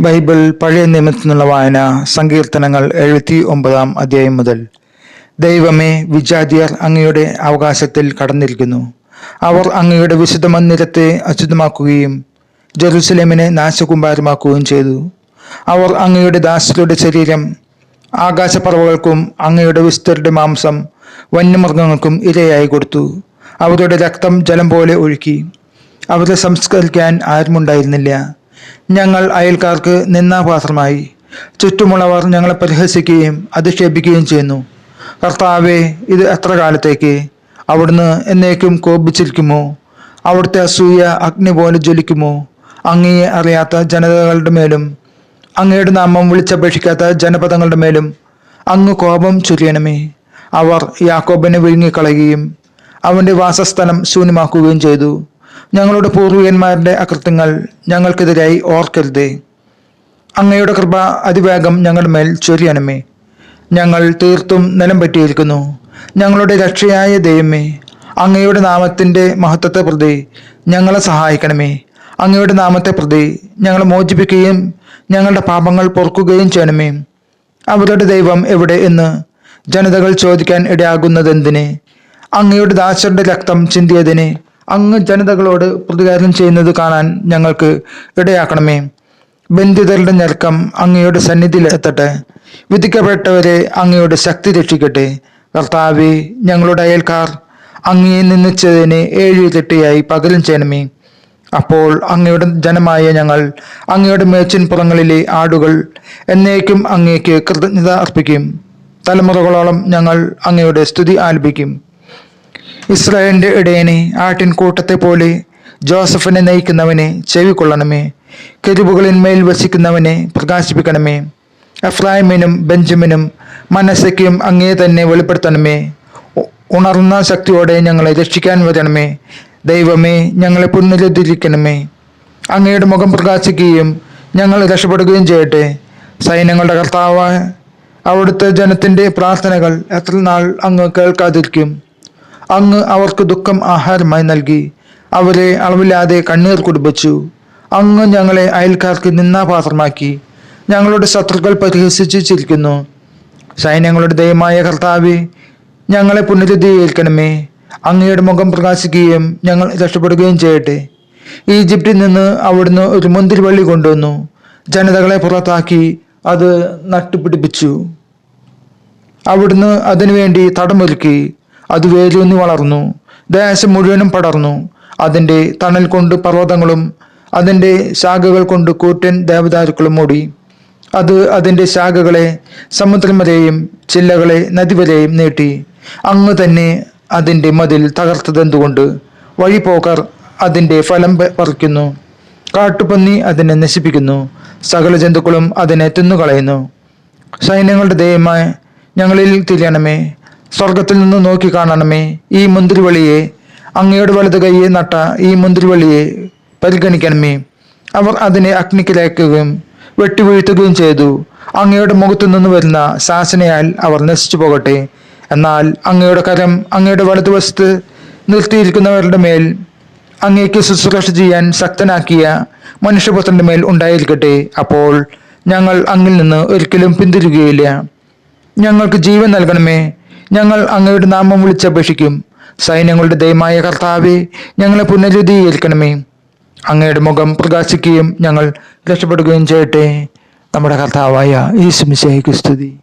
Bible പഴയ നിയമത്തിനുള്ള വായന സങ്കീർത്തനങ്ങൾ എഴുപത്തി ഒമ്പതാം അധ്യായം മുതൽ. ദൈവമേ വിജാതിയർ അങ്ങയുടെ അവകാശത്തിൽ കടന്നിരിക്കുന്നു. അവർ അങ്ങയുടെ വിശുദ്ധ മന്ദിരത്തെ അച്യുതമാക്കുകയും ജെറുസലേമിനെ നാശകുമ്പാരമാക്കുകയും ചെയ്തു. അവർ അങ്ങയുടെ ദാസരുടെ ശരീരം ആകാശപ്പറവകൾക്കും അങ്ങയുടെ വിസ്തരുടെ മാംസം വന്യമൃഗങ്ങൾക്കും ഇരയായി കൊടുത്തു. അവരുടെ രക്തം ജലം പോലെ ഒഴുക്കി. അവരെ സംസ്കരിക്കാൻ ആരുമുണ്ടായിരുന്നില്ല. ഞങ്ങൾ അയൽക്കാർക്ക് നിന്നാപാത്രമായി ചുറ്റുമുള്ളവർ ഞങ്ങളെ പരിഹസിക്കുകയും അധിക്ഷേപിക്കുകയും ചെയ്യുന്നു. കർത്താവെ ഇത് എത്ര കാലത്തേക്ക്? അവിടുന്ന് എന്നേക്കും കോപിച്ചിരിക്കുമോ? അവിടുത്തെ അസൂയ അഗ്നി പോലെ ജ്വലിക്കുമോ? അങ്ങയെ അറിയാത്ത ജനതകളുടെ മേലും അങ്ങയുടെ നാമം വിളിച്ചപേക്ഷിക്കാത്ത ജനപദങ്ങളുടെ മേലും അങ്ങ് കോപം ചൊരിയണമേ. അവർ യാക്കോബിനെ വിഴുങ്ങിക്കളയുകയും അവന്റെ വാസസ്ഥലം ശൂന്യമാക്കുകയും ചെയ്തു. ഞങ്ങളുടെ പൂർവികന്മാരുടെ അകൃത്യങ്ങൾ ഞങ്ങൾക്കെതിരായി ഓർക്കരുതേ. അങ്ങയുടെ കൃപ അതിവേഗം ഞങ്ങളുടെ മേൽ ചൊരിയണമേ. ഞങ്ങൾ തീർത്തും നിലം പറ്റിയിരിക്കുന്നു. ഞങ്ങളുടെ രക്ഷയായ ദൈവമേ അങ്ങയുടെ നാമത്തിന്റെ മഹത്വത്തെ പ്രതി ഞങ്ങളെ സഹായിക്കണമേ. അങ്ങയുടെ നാമത്തെ പ്രതി ഞങ്ങളെ മോചിപ്പിക്കുകയും ഞങ്ങളുടെ പാപങ്ങൾ പൊറുക്കുകയും ചെയ്യണമേ. അവരുടെ ദൈവം എവിടെ എന്ന് ജനതകൾ ചോദിക്കാൻ ഇടയാകുന്നതെന്തിന്? അങ്ങയുടെ ദാസരുടെ രക്തം ചിന്തിയതിന് അങ്ങ് ജനതകളോട് പ്രതികാരം ചെയ്യുന്നത് കാണാൻ ഞങ്ങൾക്ക് ഇടയാക്കണമേ. ബന്ധിതരുടെ ഞെരുക്കം അങ്ങയുടെ സന്നിധിയിലെത്തട്ടെ വിധിക്കപ്പെട്ടവരെ അങ്ങയുടെ ശക്തി രക്ഷിക്കട്ടെ. കർത്താവെ ഞങ്ങളുടെ അയൽക്കാർ അങ്ങയെ നിന്നിച്ചതിന് ഏഴ് തെട്ടിയായി പകലും ചെയ്യണമേ. അപ്പോൾ അങ്ങയുടെ ജനമായ ഞങ്ങൾ അങ്ങയുടെ മേച്ചിൻപുറങ്ങളിലെ ആടുകൾ എന്നേക്കും അങ്ങേക്ക് കൃതജ്ഞത അർപ്പിക്കും. തലമുറകളോളം ഞങ്ങൾ അങ്ങയുടെ സ്തുതി ആലപിക്കും. ഇസ്രായേലിന്റെ ഇടയനെ ആട്ടിൻകൂട്ടത്തെ പോലെ ജോസഫിനെ നയിക്കുന്നവനെ ചെവിക്കൊള്ളണമേ. കെരുവുകളിന്മേൽ വസിക്കുന്നവനെ പ്രകാശിപ്പിക്കണമേ. എഫ്രായിമിനും ബെഞ്ചമിനും മനസ്സയ്ക്കും അങ്ങേ തന്നെ വെളിപ്പെടുത്തണമേ. ഉണർന്ന ശക്തിയോടെ ഞങ്ങളെ രക്ഷിക്കാൻ വരണമേ. ദൈവമേ ഞങ്ങളെ പുനരുദ്ധരിക്കണമേ. അങ്ങയുടെ മുഖം പ്രകാശിക്കുകയും ഞങ്ങൾ രക്ഷപ്പെടുകയും ചെയ്യട്ടെ. സൈന്യങ്ങളുടെ കർത്താവ് അവിടുത്തെ ജനത്തിന്റെ പ്രാർത്ഥനകൾ എത്ര നാൾ അങ്ങ് കേൾക്കാതിരിക്കും. അങ്ങ് അവർക്ക് ദുഃഖം ആഹാരമായി നൽകി. അവരെ അളവില്ലാതെ കണ്ണീർ കുടിപ്പിച്ചു. അങ്ങ് ഞങ്ങളെ അയൽക്കാർക്ക് നിന്നാപാത്രമാക്കി ഞങ്ങളുടെ ശത്രുക്കൾ പരിഹസിച്ച് ചിരിക്കുന്നു സൈന്യങ്ങളുടെ ദയമായ കർത്താവെ ഞങ്ങളെ പുനരുദ്ധീകരിക്കണമേ. അങ്ങയുടെ മുഖം പ്രകാശിക്കുകയും ഞങ്ങൾ രക്ഷപ്പെടുകയും ചെയ്യട്ടെ. ഈജിപ്തിൽ നിന്ന് അവിടുന്ന് ഒരു മുന്തിരിവള്ളി കൊണ്ടുവന്നു. ജനതകളെ പുറത്താക്കി അത് നട്ടുപിടിപ്പിച്ചു. അവിടുന്ന് അതിനുവേണ്ടി തടമൊരുക്കി. അത് വേരൂന്നി വളർന്നു. ദേശം മുഴുവനും പടർന്നു. അതിന്റെ തണൽ കൊണ്ട് പർവതങ്ങളും അതിന്റെ ശാഖകൾ കൊണ്ട് കൂറ്റൻ ദേവദാരുക്കളും മൂടി. അത് അതിന്റെ ശാഖകളെ സമുദ്രം വരെയും ചില്ലകളെ നദി വരെയും നീട്ടി. അങ്ങ് തന്നെ അതിന്റെ മതിൽ തകർത്തതെന്തുകൊണ്ട്? വഴിപോക്കർ അതിന്റെ ഫലം പറിക്കുന്നു. കാട്ടുപന്നി അതിനെ നശിപ്പിക്കുന്നു. സകല ജന്തുക്കളും അതിനെ തിന്നുകളയുന്നു. സൈന്യങ്ങളുടെ ദയമായി ഞങ്ങളിൽ തിരിയണമേ. സ്വർഗത്തിൽ നിന്ന് നോക്കി കാണണമേ ഈ മുന്തിരിവള്ളിയെ. അങ്ങയുടെ വലത് കൈയെ നട്ട ഈ മുന്തിരിവള്ളിയെ പരിഗണിക്കണമേ. അവർ അതിനെ അഗ്നിക്കിലേക്കുകയും വെട്ടിവീഴ്ത്തുകയും ചെയ്തു. അങ്ങയുടെ മുഖത്തു നിന്ന് വരുന്ന ശാസനയാൽ അവർ നശിച്ചു പോകട്ടെ. എന്നാൽ അങ്ങയുടെ കരം അങ്ങയുടെ വലതുവശത്ത് നിർത്തിയിരിക്കുന്നവരുടെ മേൽ അങ്ങേക്ക് ശുശ്രൂഷ ചെയ്യാൻ ശക്തനാക്കിയ മനുഷ്യപുത്രന്റെ മേൽ ഉണ്ടായിരിക്കട്ടെ. അപ്പോൾ ഞങ്ങൾ അങ്ങിൽ നിന്ന് ഒരിക്കലും പിന്തിരുകയില്ല. ഞങ്ങൾക്ക് ജീവൻ നൽകണമേ. ഞങ്ങൾ അങ്ങയുടെ നാമം വിളിച്ചപേക്ഷിക്കും. സൈന്യങ്ങളുടെ ദയമായ കർത്താവെ ഞങ്ങളെ പുനരുദ്ധീകരിക്കണമേ. അങ്ങയുടെ മുഖം പ്രകാശിക്കുകയും ഞങ്ങൾ രക്ഷപ്പെടുകയും ചെയ്യട്ടെ. നമ്മുടെ കർത്താവായ യേശുമിശേഹിക്ക് സ്തുതി.